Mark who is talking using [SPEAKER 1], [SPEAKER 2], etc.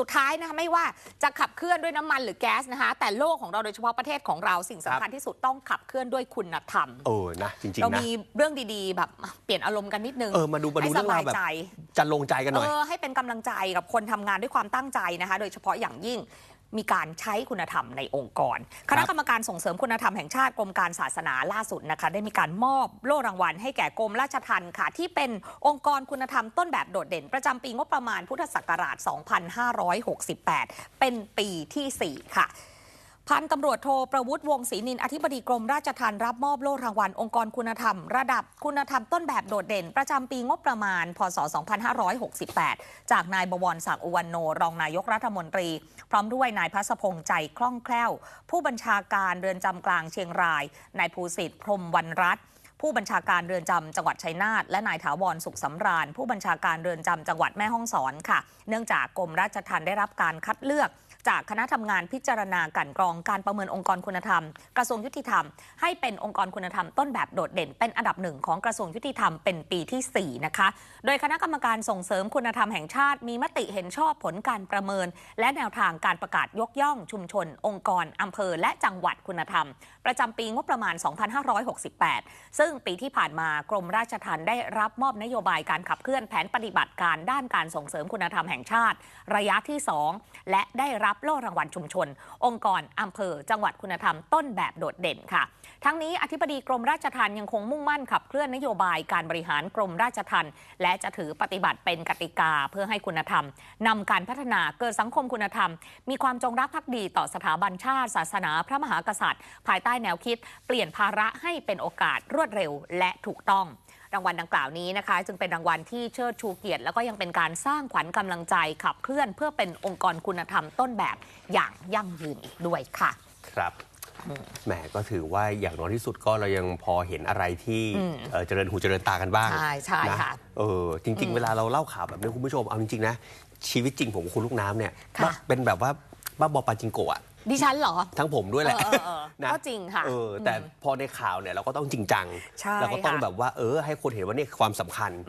[SPEAKER 1] สุดท้ายนะคะไม่ว่าจะขับเคลื่อนด้วยน้ำมันหรือแก๊สนะคะแต่โลกของเราโดยเฉพาะประเทศของเราสิ่งสำคัญที่สุดต้องขับเคลื่อนด้วยคุณธรรม
[SPEAKER 2] เออนะจริง
[SPEAKER 1] เรา
[SPEAKER 2] ๆนะ
[SPEAKER 1] มีเรื่องดีๆ แบบเปลี่ยนอารมณ์กันนิดนึง
[SPEAKER 2] เออมาดูมาดู
[SPEAKER 1] ให้
[SPEAKER 2] เรื่องราว
[SPEAKER 1] ส
[SPEAKER 2] แบบ
[SPEAKER 1] ใจ
[SPEAKER 2] จะลงใจกันหน่อย
[SPEAKER 1] เออให้เป็นกำลังใจกับคนทำงานด้วยความตั้งใจนะคะ โดยเฉพาะอย่างยิ่ง มีการใช้คุณธรรมในองค์กร คณะกรรมการส่งเสริมคุณธรรมแห่งชาติกรมการศาสนาล่าสุดนะคะ ได้มีการมอบโล่รางวัลให้แก่กรมราชทัณฑ์ค่ะ ที่เป็นองค์กรคุณธรรมต้นแบบโดดเด่น ประจำปีงบประมาณพุทธศักราช 2568 เป็นปีทีสี่4 ค่ะ พันตำรวจโทประวุฒิวงศรีนิน อธิบดีกรมราชทัณฑ์รับมอบโล่รางวัลองค์กรคุณธรรม ระดับคุณธรรมต้นแบบโดดเด่น ประจำปีงบประมาณ พศ 2568 จากนายบวรศักดิ์อุวันโน รองนายกรัฐมนตรี พร้อมด้วยนายพัสพงษ์ใจคล่องแคล่ว ผู้บัญชาการเรือนจำกลางเชียงราย นายภูสิทธิ์พรมวันรัตน์ผู้บัญชาการเรือนจำจังหวัดชัยนาทและนายถาวรสุขสำราญ ผู้บัญชาการเรือนจำจังหวัดแม่ฮ่องสอนค่ะ เนื่องจากกรมราชทัณฑ์ได้รับการคัดเลือก จากคณะทำงานพิจารณากลันกรองการประเมินองค์กรคุณธรรม กระทรวงยุติธรรม ให้เป็นองค์กรคุณธรรมต้นแบบโดดเด่น เป็นอันดับหนึ่งของกระทรวงยุติธรรมเป็นปีที่ 4 นะคะ โดยคณะกรรมการส่งเสริมคุณธรรมแห่งชาติ มีมติเห็นชอบผลการประเมิน และแนวทางการประกาศยกย่องชุมชน องค์กรอำเภอ และจังหวัดคุณธรรม ประจำปีงบประมาณ 2568 ซึ่งปีที่ผ่านมากรมราชทัณฑ์ได้รับมอบนโยบายการขับเคลื่อนแผนปฏิบัติการด้านการส่งเสริมคุณธรรมแห่งชาติ ระยะที่ 2 และได้รับับโล่รางวัลชุมชน องค์กรอำเภอ จังหวัดคุณธรรมต้นแบบโดดเด่นค่ะ ทั้งนี้อธิบดีกรมราชทัณฑ์ยังคงมุ่งมั่นขับเคลื่อนนโยบายการบริหารกรมราชทัณฑ์และจะถือปฏิบัติเป็นกติกาเพื่อให้คุณธรรมนำการพัฒนาเกิดสังคมคุณธรรม มีความจงรักภักดีต่อสถาบันชาติ ศาสนา พระมหากษัตริย์ ภายใต้แนวคิด เปลี่ยนภาระให้เป็นโอกาสรวดเร็วและถูกต้อง รางวัลดังกล่าวนี้นะคะ จึงเป็นรางวัลที่เชิดชูเกียรติ แล้วก็ยังเป็นการสร้างขวัญกำลังใจขับเคลื่อน เพื่อเป็นองค์กรคุณธรรมต้นแบบอย่างยั่งยืนอีกด้วยค่ะ
[SPEAKER 2] ครับแหมก็ถือว่าอย่างน้อยที่สุดก็เรายังพอเห็นอะไรที่
[SPEAKER 1] อืม
[SPEAKER 2] เอ่อเจริญหูเจริญตากันบ้าง
[SPEAKER 1] ใช่ใช่
[SPEAKER 2] นะ
[SPEAKER 1] ค่ะ
[SPEAKER 2] เออจริง ๆ เวลาเราเล่าข่าวแบบนี้คุณผู้ชมเอาจริงๆนะชีวิตจริงผมกับคุณลูกน้ำเนี่ย
[SPEAKER 1] ค่ะ
[SPEAKER 2] เป็นแบบว่าบ้าบอปาจิงโกะอะ
[SPEAKER 1] ดิฉันเหรอ
[SPEAKER 2] ทั้งผมด้วยแหละ
[SPEAKER 1] เออเออเออ
[SPEAKER 2] นะ
[SPEAKER 1] ก็จริงค่ะ
[SPEAKER 2] เออแต่
[SPEAKER 1] อืม
[SPEAKER 2] พอในข่าวเนี่ยเราก็ต้องจริงจัง
[SPEAKER 1] ใช่
[SPEAKER 2] เราก็ต้อง
[SPEAKER 1] ค่ะ
[SPEAKER 2] แบบว่าเออให้คนเห็นว่านี่คือความสำคัญ